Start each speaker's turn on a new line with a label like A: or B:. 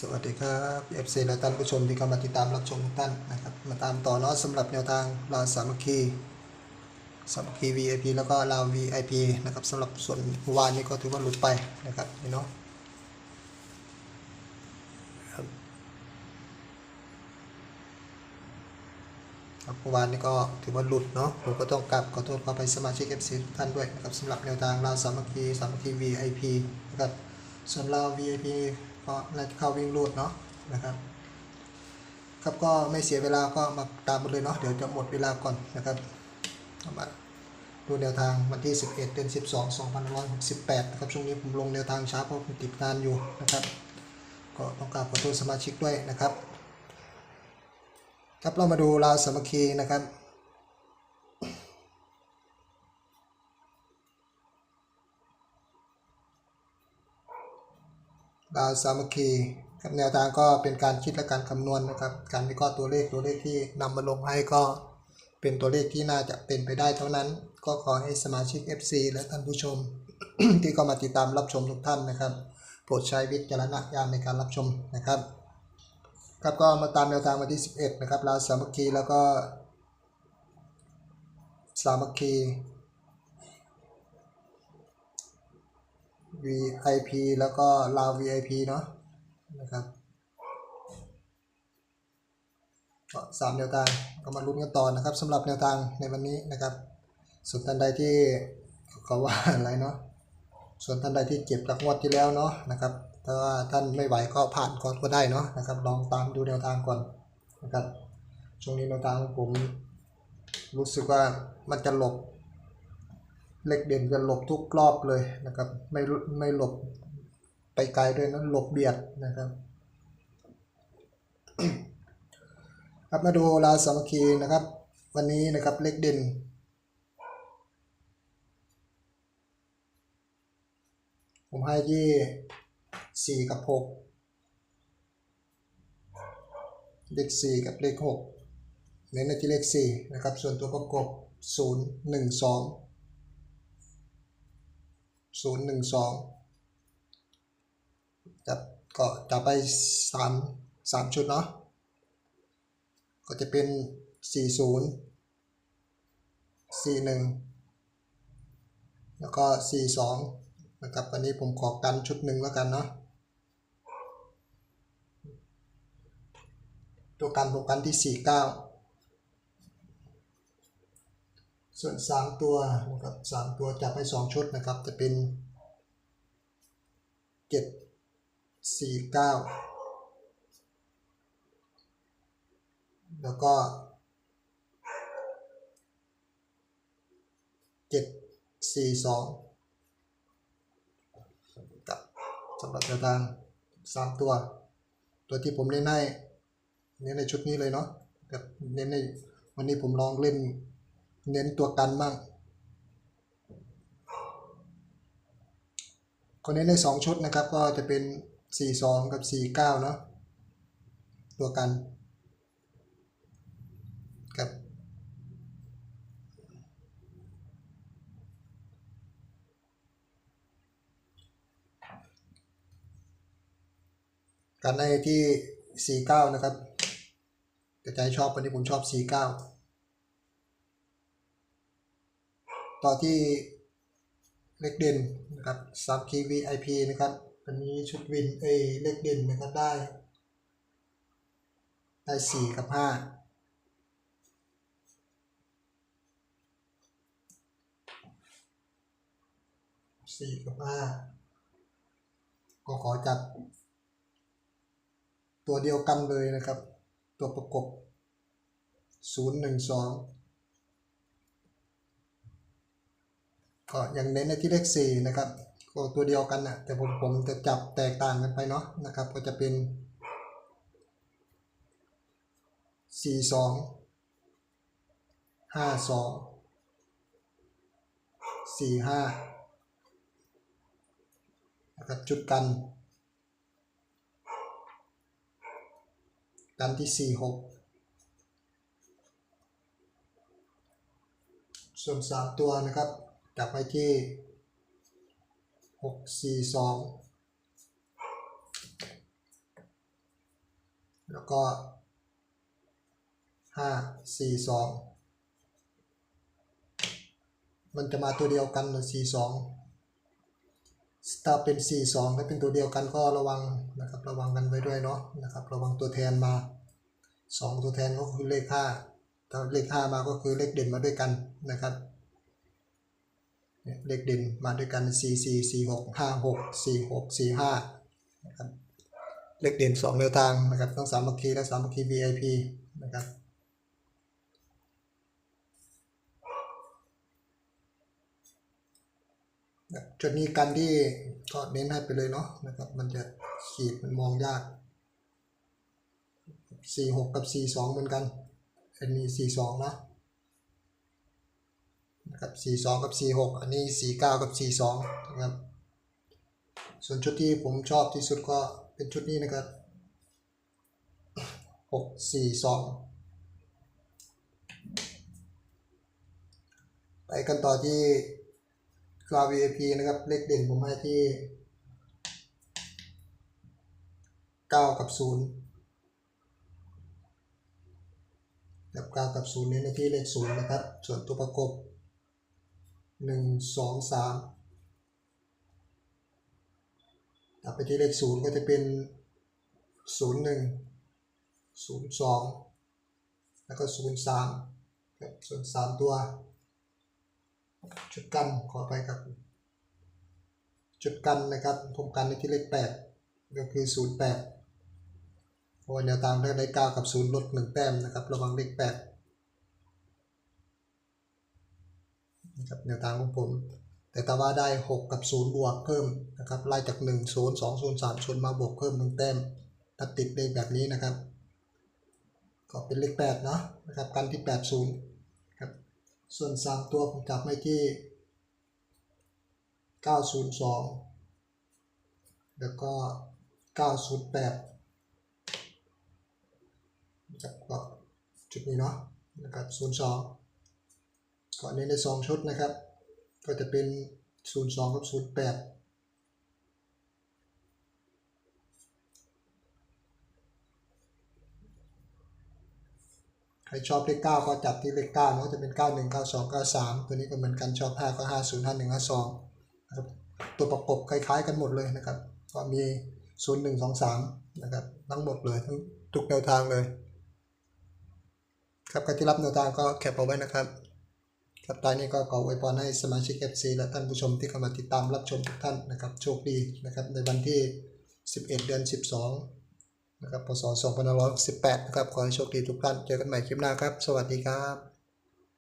A: สวัสดีครับ FC และท่านผู้ชมที่เข้ามาติดตามรับชมทุกท่านนะครับ มาตามต่อเนาะสำหรับแนวทางลาวสามัคคีสามัคคี VIP แล้วก็ลาว VIP นะครับสำหรับส่วนเมื่อวานนี้ก็ถือว่าหลุดไปนะครับนี่เนาะครับเมื่อวานนี้ก็ถือว่าหลุดเนาะผมก็ต้องกลับขอโทษขอไปสมาชิก FC ทุกท่านด้วยนะครับสำหรับแนวทางลาวสามัคคีสามัคคี VIP นะครับส่วนลาว VIP ก็น่าจะเข้าวิ่งรูดเนาะนะครับ ครับก็ไม่เสียเวลาก็มาตามมาเลยเนาะเดี๋ยวจะหมดเวลาก่อนนะครับมาดูแนวทางวันที่ 11 เดือน 12 2568 นะครับ ช่วงนี้ผมลงแนวทางช้าเพราะผมติดงานอยู่นะครับ ก็ต้องกราบขอโทษสมาชิกด้วยนะครับ ครับเรามาดูราวสามัคคีนะครับ ดาว สามัคคีครับแนวทางก็เป็นการคิดและการคำนวณนะครับ การวิเคราะห์ตัวเลขตัวเลขที่นำมาลงให้ก็เป็นตัวเลขที่น่าจะเป็นไปได้เท่านั้น ก็ขอให้สมาชิก FC และท่านผู้ชม ที่เข้ามาติดตามรับชมทุกท่านนะครับ โปรดใช้วิจารณญาณในการรับชมนะครับ ครับก็มาตามแนวทางวันที่ 11 นะครับลาสามัคคีแล้วก็สามัคคี VIP แล้วก็ลาว VIP เนาะนะครับก็สามแนวทางก็มาลุ้นกันต่อนะครับสำหรับแนวทางในวันนี้นะครับส่วนท่านใดที่เขาว่าอะไรเนาะส่วนท่านใดที่เจ็บจากงวดที่แล้วเนาะนะครับถ้าว่าท่านไม่ไหวก็ผ่านก่อนก็ได้เนาะนะครับ ลองตามดูแนวทางก่อนนะครับช่วงนี้แนวทางผมรู้สึกว่ามันจะหลบ เลขเด่นจะหลบทุกรอบเลยนะครับ ไม่ไม่หลบไปไกลด้วยนะหลบเบียดนะครับครับมาดูลาสามัคคีนะครับ วันนี้นะครับเลขเด่นผมให้ที่สี่กับหกเลขสี่กับเลขหกเน้นในที่เลขสี่นะครับ ส่วนตัวประกบศูนย์ 012ครับก็จะไป 3 3 ชุดเนาะก็จะเป็น 40 41 แล้วก็ 42 นะครับวันนี้ผมขอกันชุดหนึ่งแล้วกันเนาะตัวการผมกันที่ 49 ส่วนสามตัวนะครับสามตัวจับไปสองชุดนะครับ จะเป็นเจ็ดสี่เก้าแล้วก็เจ็ดสี่สองกับสำหรับแนวทางสามตัว ตัวที่ผมเน้นให้เน้นในชุดนี้เลยเนาะกับเน้นในวันนี้ผมลองเล่น เน้นตัวกันบ้างคนนี้ใน 2 ชุดนะครับก็จะเป็น 42 กับ 49 เนาะตัวกันกับกันในที่ 49 นะครับแต่ใจชอบวันนี้ผมชอบ 49 ต่อที่เล็กเด่นนะครับซับคีวีไอพีนะครับวันนี้ชุดวินเอเล็กเด่นนะครับได้ ได้สี่กับห้าสี่กับห้าก็ขอจัด ตัวเดียวกันเลยนะครับ ตัวประกบศูนย์หนึ่งสอง ก็ยังเน้นในที่เลขสี่นะครับก็ตัวเดียวกันนะแต่ผมผมจะจับแตกต่างกันไปเนาะนะครับ ก็จะเป็นสี่สองห้าสองสี่ห้านะครับจุดกัน กันที่สี่หกส่วนสามตัวนะครับ จับไปที่หกสี่สองแล้วก็ห้าสี่สองมันจะมาตัวเดียวกันหรือสี่สองถ้าเป็นสี่สองถ้าเป็นตัวเดียวกันก็ระวังนะครับระวังกันไว้ด้วยเนาะนะครับระวังตัวแทนมาสองตัวแทนก็คือเลขห้าถ้าเลขห้ามาก็คือเลขเด่นมาด้วยกันนะครับ เลขเด่นมาด้วยกันสี่สี่สี่หกห้าหกสี่หกสี่ห้านะครับเลขเด่นสองแนวทางนะครับต้องสามัคคีและสามัคคี VIP นะครับจุดนี้กันที่ก็เน้นให้ไปเลยเนาะนะครับ มันจะขีดมันมองยาก 46 กับ 42 เหมือนกันอันนี้ 42 นะ นะครับ42 กับ 46 อันนี้ 49 กับ 42 นะครับ ส่วนชุดที่ผมชอบที่สุดก็เป็นชุดนี้นะครับหกสี่สองไปกันต่อที่กรา VIP นะครับ เลขเด่นผมให้ที่เก้ากับศูนย์กับเก้ากับศูนย์เน้นในที่เลขศูนย์นะครับ ส่วนตัวประกบ หนึ่งสองสามถ้าไปที่เลขศูนย์ก็จะเป็นศูนย์หนึ่งศูนย์สองแล้วก็ศูนย์สามครับส่วนสามตัว จุดกันขอไปครับ จุดกันนะครับผมกันในที่เลขแปดก็คือศูนย์แปดเพราะว่าแนวทางได้ได้เก้ากับศูนย์ลดหนึ่งแต้มนะครับ ระวังเลขแปด นะครับแนวทางของผม แต่ถ้าว่าได้ 6 กับ 0 บวกเพิ่มนะครับไล่จาก 1 0 2 0 3ชนมาบวกเพิ่มหนึ่งแต้มถ้าติดเลขแบบนี้นะครับก็เป็นเลข8เนาะนะครับกันที่ 80ครับส่วน 3 ตัวผมจับไม่ที่ 902 แล้วก็ 908จับก็จุดนี้เนาะนะครับ02 ก็เน้นใน2ชุดนะครับ ก็จะเป็น 02 กับ 08ใครชอบเลข9ก็จับที่เลข9เนาะจะเป็น91 92 93ตัวนี้ก็เหมือนกันชอบ5ก็50 51 52นะครับตัวประกบคล้ายๆกันหมดเลยนะครับ ก็มี0 1 2 3นะครับทั้งหมดเลยทั้งทุกแนวทางเลย ครับใครที่รับแนวทางก็แคปเอาไว้นะครับ ครับตอนนี้ก็ขออวยพรให้สมาชิก FC และท่านผู้ชมที่เข้ามาติดตามรับชมทุกท่านนะครับโชคดีนะครับในวันที่ 11 เดือน 12 นะครับ พศ 2518 นะครับ ขอให้โชคดีทุกท่าน เจอกันใหม่คลิปหน้าครับ สวัสดีครับ